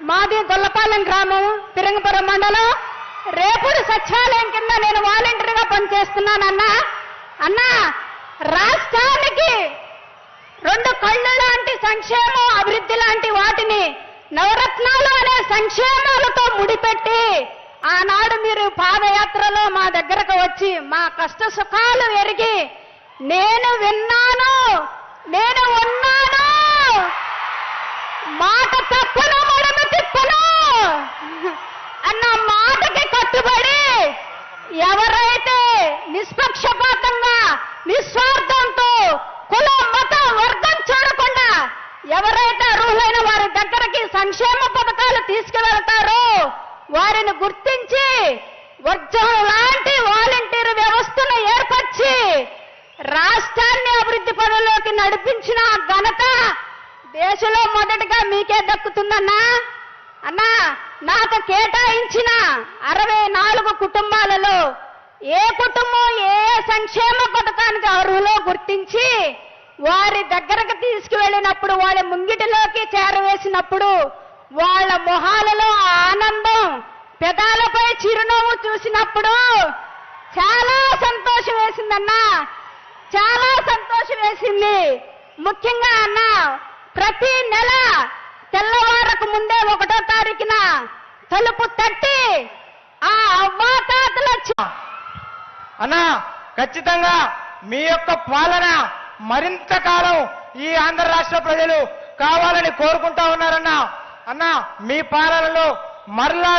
మాది గొల్లపాలెం గ్రామం తిరంగపురం మండలం. రేపుడు సచివాలయం కింద నేను వాలంటీర్గా పనిచేస్తున్నానన్నా. అన్నా రాష్ట్రానికి రెండు కళ్ళు లాంటి సంక్షేమం అభివృద్ధి లాంటి వాటిని నవరత్నాలు అనే సంక్షేమాలతో ముడిపెట్టి ఆనాడు మీరు పాదయాత్రలో మా దగ్గరకు వచ్చి మా కష్ట సుఖాలు ఎరిగి నేను విన్నాను నేను వారిని గుర్తించి వర్జం లాంటి వాలంటీర్ వ్యవస్థను ఏర్పరిచి రాష్ట్రాన్ని అభివృద్ధి పనుల్లోకి నడిపించిన ఘనత దేశంలో మొదటగా మీకే దక్కుతుందన్నా. అన్నా నాకు కేటాయించిన అరవై నాలుగు కుటుంబాలలో ఏ కుటుంబం ఏ సంక్షేమ పథకానికి అర్హులో గుర్తించి వారి దగ్గరకు తీసుకువెళ్ళినప్పుడు వాళ్ళ ముంగిటిలోకి చేరవేసినప్పుడు వాళ్ళ మొహాలలో ఆనందం చూసినప్పుడు చాలా సంతోషం వేసిందన్నా. చాలా సంతోషం వేసింది. ముఖ్యంగా అన్న ప్రతి నెల తెల్లవారకు ముందే ఒకటో తారీఖున తలుపు తట్టి ఆ అవ్వాతాతల అన్నా ఖచ్చితంగా మీ యొక్క పాలన మరింత కాలం ఈ ఆంధ్ర రాష్ట్ర ప్రజలు కావాలని కోరుకుంటా ఉన్నారన్నా. అన్నా మీ పాలనలో మరలా